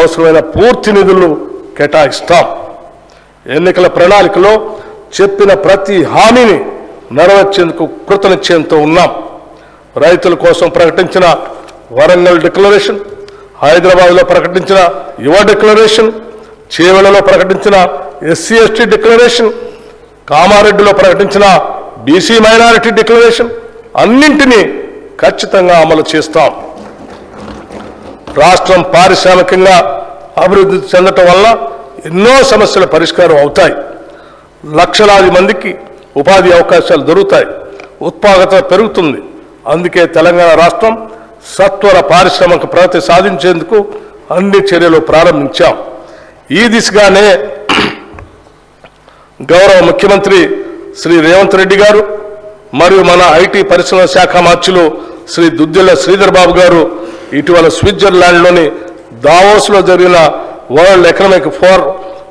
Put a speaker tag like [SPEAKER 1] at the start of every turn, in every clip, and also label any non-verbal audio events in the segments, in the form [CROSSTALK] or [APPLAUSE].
[SPEAKER 1] అవసరమైన పూర్తి నిధులు కేటాయిస్తాం. ఎన్నికల ప్రణాళికలో చెప్పిన ప్రతి హామీని నెరవేర్చేందుకు కృతనిశ్చయంతో ఉన్నాం. రైతుల కోసం ప్రకటించిన వరంగల్ డిక్లరేషన్ హైదరాబాద్లో ప్రకటించిన యువ డిక్లరేషన్ చేవెళ్ళలో ప్రకటించిన ఎస్సీ ఎస్టీ డిక్లరేషన్ కామారెడ్డిలో ప్రకటించిన బీసీ మైనారిటీ డిక్లరేషన్ అన్నింటినీ ఖచ్చితంగా అమలు చేస్తాం. రాష్ట్రం పారిశ్రామికంగా అభివృద్ధి చెందటం వల్ల ఎన్నో సమస్యల పరిష్కారం అవుతాయి. లక్షలాది మందికి ఉపాధి అవకాశాలు దొరుకుతాయి. ఉత్పాదకత పెరుగుతుంది. అందుకే తెలంగాణ రాష్ట్రం సత్వర పారిశ్రామిక ప్రగతి సాధించేందుకు అన్ని చర్యలు ప్రారంభించాం. ఈ దిశగానే గౌరవ ముఖ్యమంత్రి శ్రీ రేవంత్ రెడ్డి గారు మరియు మన ఐటీ పరిశ్రమ శాఖ మార్చులు శ్రీ దుద్దిల్ల శ్రీధర్ బాబు గారు ఇటీవల స్విట్జర్లాండ్లోని దావోస్లో జరిగిన వరల్డ్ ఎకనామిక్ ఫోర్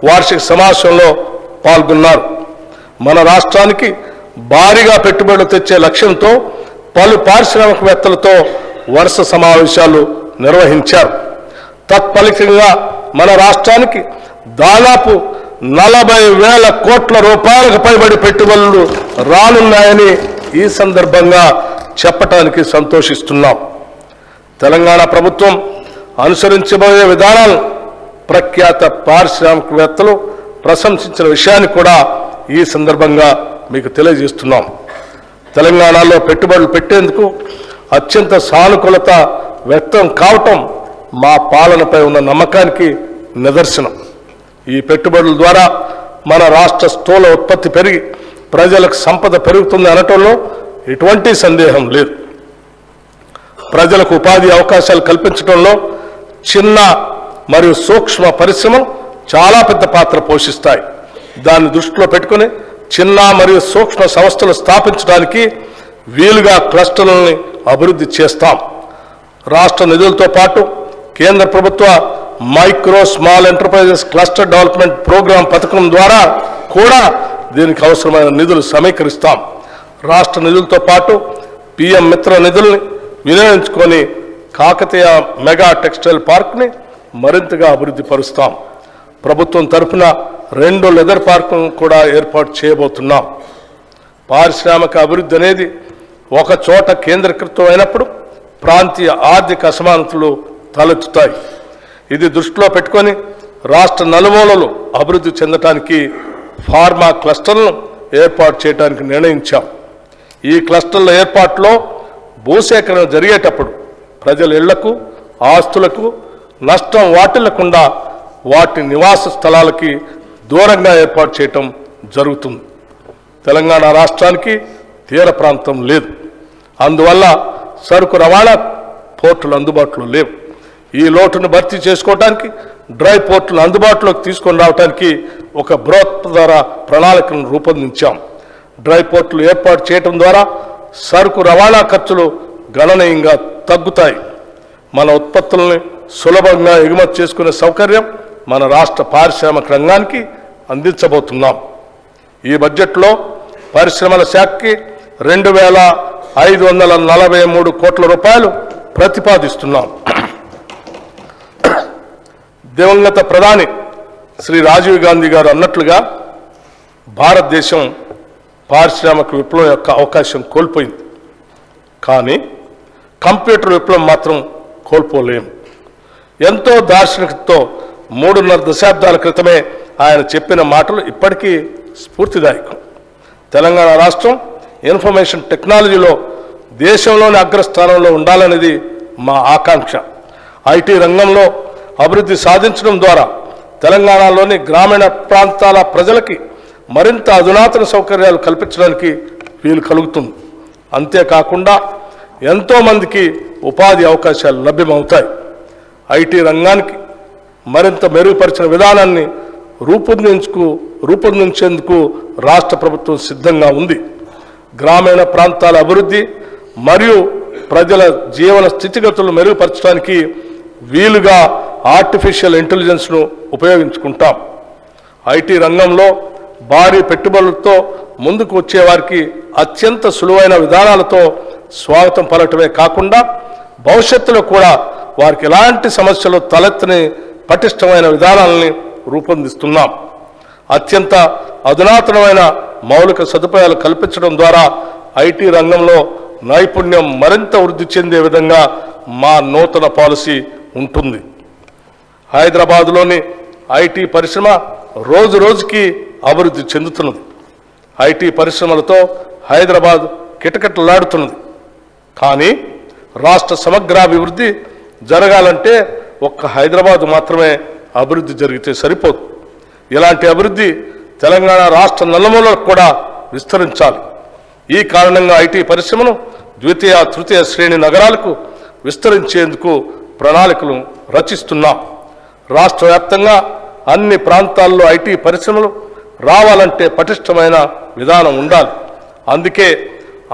[SPEAKER 1] వార్షిక సమావేశంలో పాల్గొన్నారు. మన రాష్ట్రానికి భారీగా పెట్టుబడులు తెచ్చే లక్ష్యంతో పలు పారిశ్రామికవేత్తలతో వరుస సమావేశాలు నిర్వహించారు. తత్ఫలితంగా మన రాష్ట్రానికి దాదాపు నలభై వేల కోట్ల రూపాయలకు పైబడి పెట్టుబడులు రానున్నాయని ఈ సందర్భంగా చెప్పటానికి సంతోషిస్తున్నాం. తెలంగాణ ప్రభుత్వం అనుసరించబోయే విధానాలు ప్రఖ్యాత పారిశ్రామికవేత్తలు ప్రశంసించిన విషయాన్ని కూడా ఈ సందర్భంగా మీకు తెలియజేస్తున్నాం. తెలంగాణలో పెట్టుబడులు పెట్టేందుకు అత్యంత సానుకూలత వ్యక్తం కావటం మా పాలనపై ఉన్న నమ్మకానికి నిదర్శనం. ఈ పెట్టుబడుల ద్వారా మన రాష్ట్ర స్థూల ఉత్పత్తి పెరిగి ప్రజలకు సంపద పెరుగుతుంది అనటంలో ఎటువంటి సందేహం లేదు. ప్రజలకు ఉపాధి అవకాశాలు కల్పించడంలో చిన్న మరియు సూక్ష్మ పరిశ్రమలు చాలా పెద్ద పాత్ర పోషిస్తాయి. దాన్ని దృష్టిలో పెట్టుకుని చిన్న మరియు సూక్ష్మ సంస్థలు స్థాపించడానికి వీలుగా క్లస్టర్లని అభివృద్ధి చేస్తాం. రాష్ట్ర నిధులతో పాటు కేంద్ర ప్రభుత్వ micro small enterprises cluster development programme పథకం ద్వారా కూడా దీనికి అవసరమైన నిధులు సమీకరిస్తాం. రాష్ట్ర నిధులతో పాటు పిఎం మిత్ర నిధుల్ని వినియోగించుకొని కాకతీయ మెగా టెక్స్టైల్ పార్క్ని మరింతగా అభివృద్ధి పరుస్తాం. ప్రభుత్వం తరఫున రెండు లెదర్ పార్కులను కూడా ఏర్పాటు చేయబోతున్నాం. పారిశ్రామిక అభివృద్ధి అనేది ఒక చోట కేంద్రీకృతం అయినప్పుడు ప్రాంతీయ ఆర్థిక అసమానతలు తలెత్తుతాయి. ఇది దృష్టిలో పెట్టుకొని రాష్ట్ర నలుమూలలు అభివృద్ధి చెందటానికి ఫార్మా క్లస్టర్లను ఏర్పాటు చేయడానికి నిర్ణయించాం. ఈ క్లస్టర్ల ఏర్పాటులో భూసేకరణ జరిగేటప్పుడు ప్రజల ఇళ్ళకు ఆస్తులకు నష్టం వాటిల్లకుండా వాటి నివాస స్థలాలకి దూరంగా ఏర్పాటు చేయటం జరుగుతుంది. తెలంగాణ రాష్ట్రానికి తీర ప్రాంతం లేదు. అందువల్ల సరుకు రవాణా పోర్టులు అందుబాటులో లేవు. ఈ లోటును భర్తీ చేసుకోవడానికి డ్రై పోర్టులు అందుబాటులోకి తీసుకొని రావడానికి ఒక బృహత్తర ప్రణాళికను రూపొందించాం. డ్రై పోర్టులు ఏర్పాటు చేయడం ద్వారా సరుకు రవాణా ఖర్చులు గణనీయంగా తగ్గుతాయి. మన ఉత్పత్తుల్ని సులభంగా ఎగుమతి చేసుకునే సౌకర్యం మన రాష్ట్ర పారిశ్రామిక రంగానికి అందించబోతున్నాం. ఈ బడ్జెట్లో పరిశ్రమల శాఖకి రెండు వేల ఐదు వందల నలభై మూడు కోట్ల రూపాయలు ప్రతిపాదిస్తున్నాం. దివంగత ప్రధాని శ్రీ రాజీవ్ గాంధీ గారు అన్నట్లుగా భారతదేశం పారిశ్రామిక విప్లవం యొక్క అవకాశం కోల్పోయింది. కానీ కంప్యూటర్ విప్లవం మాత్రం కోల్పోలేము. ఎంతో దార్శనికతతో మూడున్నర దశాబ్దాల క్రితమే ఆయన చెప్పిన మాటలు ఇప్పటికీ స్ఫూర్తిదాయకం. తెలంగాణ రాష్ట్రం ఇన్ఫర్మేషన్ టెక్నాలజీలో దేశంలోని అగ్రస్థానంలో ఉండాలనేది మా ఆకాంక్ష. ఐటీ రంగంలో అభివృద్ధి సాధించడం ద్వారా తెలంగాణలోని గ్రామీణ ప్రాంతాల ప్రజలకి మరింత అధునాతన సౌకర్యాలు కల్పించడానికి వీలు కలుగుతుంది. అంతేకాకుండా ఎంతోమందికి ఉపాధి అవకాశాలు లభ్యమవుతాయి. ఐటీ రంగానికి మరింత మెరుగుపరిచిన విధానాన్ని రూపొందించుకు రూపొందించేందుకు రాష్ట్ర ప్రభుత్వం సిద్ధంగా ఉంది. గ్రామీణ ప్రాంతాల అభివృద్ధి మరియు ప్రజల జీవన స్థితిగతులను మెరుగుపరచడానికి వీలుగా ఆర్టిఫిషియల్ ఇంటెలిజెన్స్ను ఉపయోగించుకుంటాం. ఐటీ రంగంలో భారీ పెట్టుబడులతో ముందుకు వచ్చే వారికి అత్యంత సులువైన విధానాలతో స్వాగతం పలటమే కాకుండా భవిష్యత్తులో కూడా వారికి ఎలాంటి సమస్యలు తలెత్తని పటిష్టమైన విధానాలని రూపొందిస్తున్నాం. అత్యంత అధునాతనమైన మౌలిక సదుపాయాలు కల్పించడం ద్వారా ఐటీ రంగంలో నైపుణ్యం మరింత వృద్ధి చెందే విధంగా మా నూతన పాలసీ ఉంటుంది. హైదరాబాద్లోని ఐటీ పరిశ్రమ రోజు రోజుకి అభివృద్ధి చెందుతున్నది. ఐటీ పరిశ్రమలతో హైదరాబాద్ కిటకిటలాడుతున్నది. కానీ రాష్ట్ర సమగ్రాభివృద్ధి జరగాలంటే ఒక్క హైదరాబాద్ మాత్రమే అభివృద్ధి జరిగితే సరిపోదు. ఇలాంటి అభివృద్ధి తెలంగాణ రాష్ట్ర నల్లమూలకు కూడా విస్తరించాలి. ఈ కారణంగా ఐటీ పరిశ్రమను ద్వితీయ తృతీయ శ్రేణి నగరాలకు విస్తరించేందుకు ప్రణాళికలు రచిస్తున్నాం. రాష్ట్ర వ్యాప్తంగా అన్ని ప్రాంతాల్లో ఐటీ పరిశ్రమలు రావాలంటే పటిష్టమైన విధానం ఉండాలి. అందుకే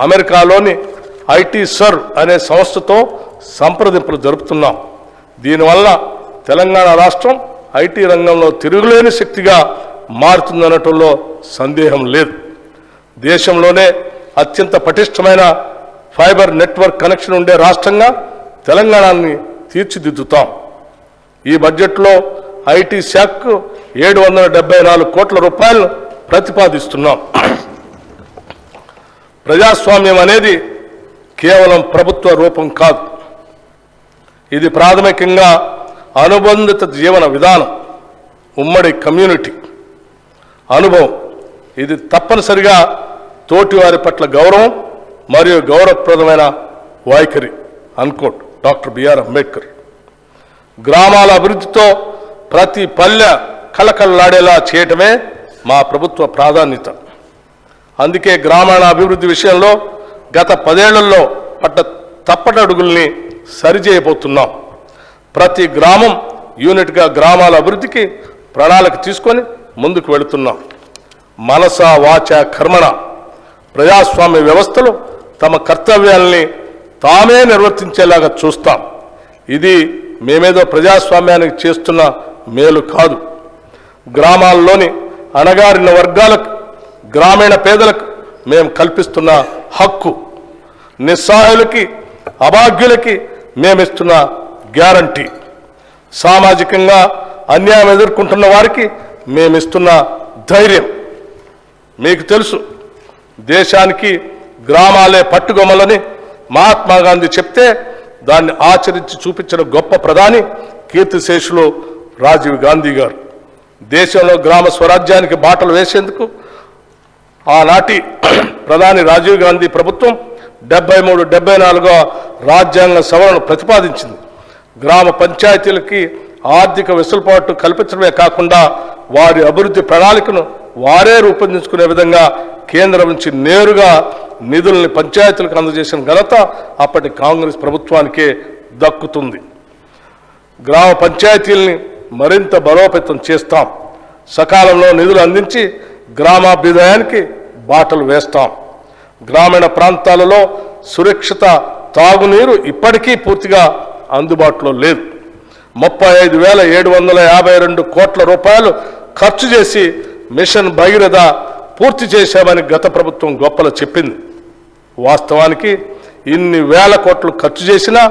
[SPEAKER 1] అమెరికాలోని ఐటీ సర్ అనే సంస్థతో సంప్రదింపులు జరుపుతున్నాం. దీనివల్ల తెలంగాణ రాష్ట్రం ఐటీ రంగంలో తిరుగులేని శక్తిగా మారుతుందనటంలో సందేహం లేదు. దేశంలోనే అత్యంత పటిష్టమైన ఫైబర్ నెట్వర్క్ కనెక్షన్ ఉండే రాష్ట్రంగా తెలంగాణని తీర్చిదిద్దుతాం. ఈ బడ్జెట్లో ఐటీ శాఖకు ఏడు వందల డెబ్బై నాలుగు కోట్ల రూపాయలను ప్రతిపాదిస్తున్నాం. ప్రజాస్వామ్యం అనేది కేవలం ప్రభుత్వ రూపం కాదు. ఇది ప్రాథమికంగా అనుబంధిత జీవన విధానం ఉమ్మడి కమ్యూనిటీ. అనుభవం ఇది తప్పనిసరిగా తోటివారి పట్ల గౌరవం మరియు గౌరవప్రదమైన వైఖరి అనుకోట్ డాక్టర్ బిఆర్ అంబేద్కర్. గ్రామాల అభివృద్ధితో ప్రతి పల్లె కళకళలాడేలా చేయటమే మా ప్రభుత్వ ప్రాధాన్యత. అందుకే గ్రామాల అభివృద్ధి విషయంలో గత పదేళ్ళలో పట్ట తప్పటడుగుల్ని సరిచేయబోతున్నాం. ప్రతి గ్రామం యూనిట్గా గ్రామాల అభివృద్ధికి ప్రణాళిక తీసుకొని ముందుకు వెళుతున్నాం. మనస వాచ కర్మణ. ప్రజాస్వామ్య వ్యవస్థలు తమ కర్తవ్యాల్ని తామే నిర్వర్తించేలాగా చూస్తాం. ఇది మేమేదో ప్రజాస్వామ్యానికి చేస్తున్న మేలు కాదు. గ్రామాల్లోని అణగారిన వర్గాలకు గ్రామీణ పేదలకు మేము కల్పిస్తున్న హక్కు నిస్సహాయులకి అభాగ్యులకి మేమిస్తున్న గ్యారంటీ. సామాజికంగా అన్యాయం ఎదుర్కొంటున్న వారికి మేమిస్తున్న ధైర్యం. మీకు తెలుసు దేశానికి గ్రామాలే పట్టుగొమ్మలని మహాత్మా గాంధీ చెప్తే దాన్ని ఆచరించి చూపించిన గొప్ప ప్రధాని కీర్తిశేషులు రాజీవ్ గాంధీ గారు. దేశంలో గ్రామ స్వరాజ్యానికి బాటలు వేసేందుకు ఆనాటి [CLEARS THROAT] ప్రధాని రాజీవ్ గాంధీ ప్రభుత్వం డెబ్బై మూడు డెబ్బై నాలుగో రాజ్యాంగ సవరణ ప్రతిపాదించింది. గ్రామ పంచాయతీలకి ఆర్థిక వెసులుబాటు కల్పించడమే కాకుండా వారి అభివృద్ధి ప్రణాళికను వారే రూపొందించుకునే విధంగా కేంద్రం నుంచి నేరుగా నిధుల్ని పంచాయతీలకు అందజేసిన ఘనత అప్పటి కాంగ్రెస్ ప్రభుత్వానికే దక్కుతుంది. గ్రామ పంచాయతీల్ని మరింత బలోపేతం చేస్తాం. సకాలంలో నిధులు అందించి గ్రామాభ్యుదయానికి బాటలు వేస్తాం. గ్రామీణ ప్రాంతాలలో సురక్షిత తాగునీరు ఇప్పటికీ పూర్తిగా అందుబాటులో లేదు. ముప్పై ఐదు వేల ఏడు వందల యాభై రెండు కోట్ల రూపాయలు ఖర్చు చేసి మిషన్ భగీరథ పూర్తి చేశామని గత ప్రభుత్వం గొప్పలు చెప్పింది. వాస్తవానికి ఇన్ని వేల కోట్లు ఖర్చు చేసినా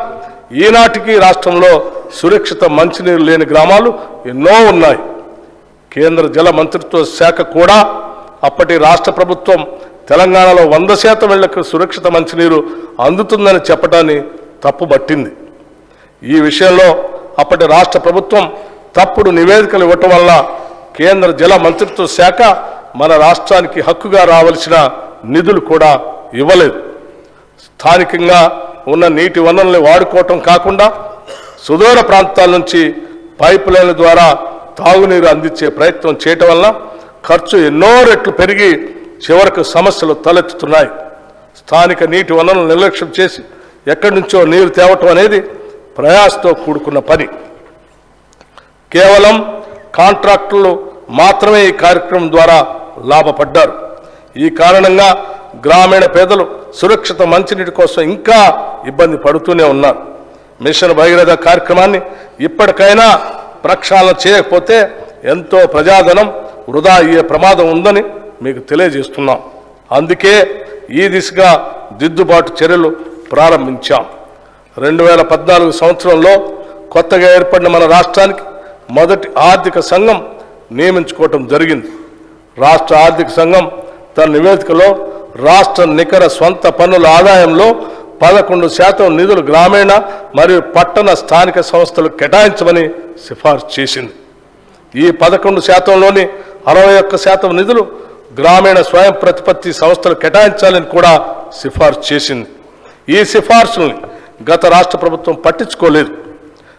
[SPEAKER 1] ఈనాటికి రాష్ట్రంలో సురక్షిత మంచినీరు లేని గ్రామాలు ఎన్నో ఉన్నాయి. కేంద్ర జల మంత్రిత్వ శాఖ కూడా అప్పటి రాష్ట్ర ప్రభుత్వం తెలంగాణలో వంద శాతం ఇళ్ళకు సురక్షిత మంచినీరు అందుతుందని చెప్పడాన్ని తప్పుబట్టింది. ఈ విషయంలో అప్పటి రాష్ట్ర ప్రభుత్వం తప్పుడు నివేదికలు ఇవ్వటం వల్ల కేంద్ర జల మంత్రిత్వ శాఖ మన రాష్ట్రానికి హక్కుగా రావలసిన నిధులు కూడా ఇవ్వలేదు. స్థానికంగా ఉన్న నీటి వనరుల్ని వాడుకోవటం కాకుండా సుదూర ప్రాంతాల నుంచి పైప్ లైన్ల ద్వారా తాగునీరు అందించే ప్రయత్నం చేయటం వల్ల ఖర్చు ఎన్నో రెట్లు పెరిగి చివరకు సమస్యలు తలెత్తుతున్నాయి. స్థానిక నీటి వనరులను నిర్లక్ష్యం చేసి ఎక్కడి నుంచో నీరు తేవటం అనేది ప్రయాసతో కూడుకున్న పని. కేవలం కాంట్రాక్టులు మాత్రమే ఈ కార్యక్రమం ద్వారా లాభపడ్డారు. ఈ కారణంగా గ్రామీణ పేదలు సురక్షిత మంచినీటి కోసం ఇంకా ఇబ్బంది పడుతూనే ఉన్నారు. మిషన్ భగీరథ కార్యక్రమాన్ని ఇప్పటికైనా ప్రక్షాళన చేయకపోతే ఎంతో ప్రజాధనం వృధా అయ్యే ప్రమాదం ఉందని మీకు తెలియజేస్తున్నాం. అందుకే ఈ దిశగా దిద్దుబాటు చర్యలు ప్రారంభించాం. రెండు వేల పద్నాలుగు సంవత్సరంలో కొత్తగా ఏర్పడిన మన రాష్ట్రానికి మొదటి ఆర్థిక సంఘం నియమించుకోవటం జరిగింది. రాష్ట్ర ఆర్థిక సంఘం తన నివేదికలో రాష్ట్ర నికర స్వంత పన్నుల ఆదాయంలో పదకొండు శాతం నిధులు గ్రామీణ మరియు పట్టణ స్థానిక సంస్థలు కేటాయించమని సిఫార్సు చేసింది. ఈ పదకొండు శాతంలోని అరవై ఒక్క శాతం నిధులు గ్రామీణ స్వయం ప్రతిపత్తి సంస్థలు కేటాయించాలని కూడా సిఫార్సు చేసింది. ఈ సిఫార్సుల్ని గత రాష్ట్ర ప్రభుత్వం పట్టించుకోలేదు.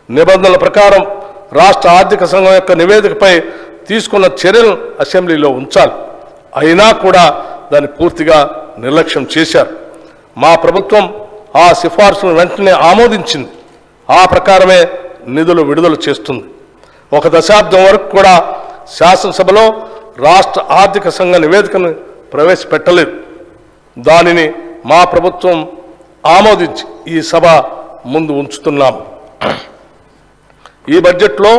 [SPEAKER 1] నిబంధనల ప్రకారం రాష్ట్ర ఆర్థిక సంఘం యొక్క నివేదికపై తీసుకున్న చర్యలను అసెంబ్లీలో ఉంచాలి. అయినా కూడా దాన్ని పూర్తిగా నిర్లక్ష్యం చేశారు. మా ప్రభుత్వం ఆ సిఫార్సును వెంటనే ఆమోదించింది. ఆ ప్రకారమే నిధులు విడుదల చేస్తుంది. ఒక దశాబ్దం వరకు కూడా శాసనసభలో రాష్ట్ర ఆర్థిక సంఘ నివేదికను ప్రవేశపెట్టలేదు. దానిని మా ప్రభుత్వం ఆమోదించి ఈ సభ ముందు ఉంచుతున్నాము. ఈ బడ్జెట్లో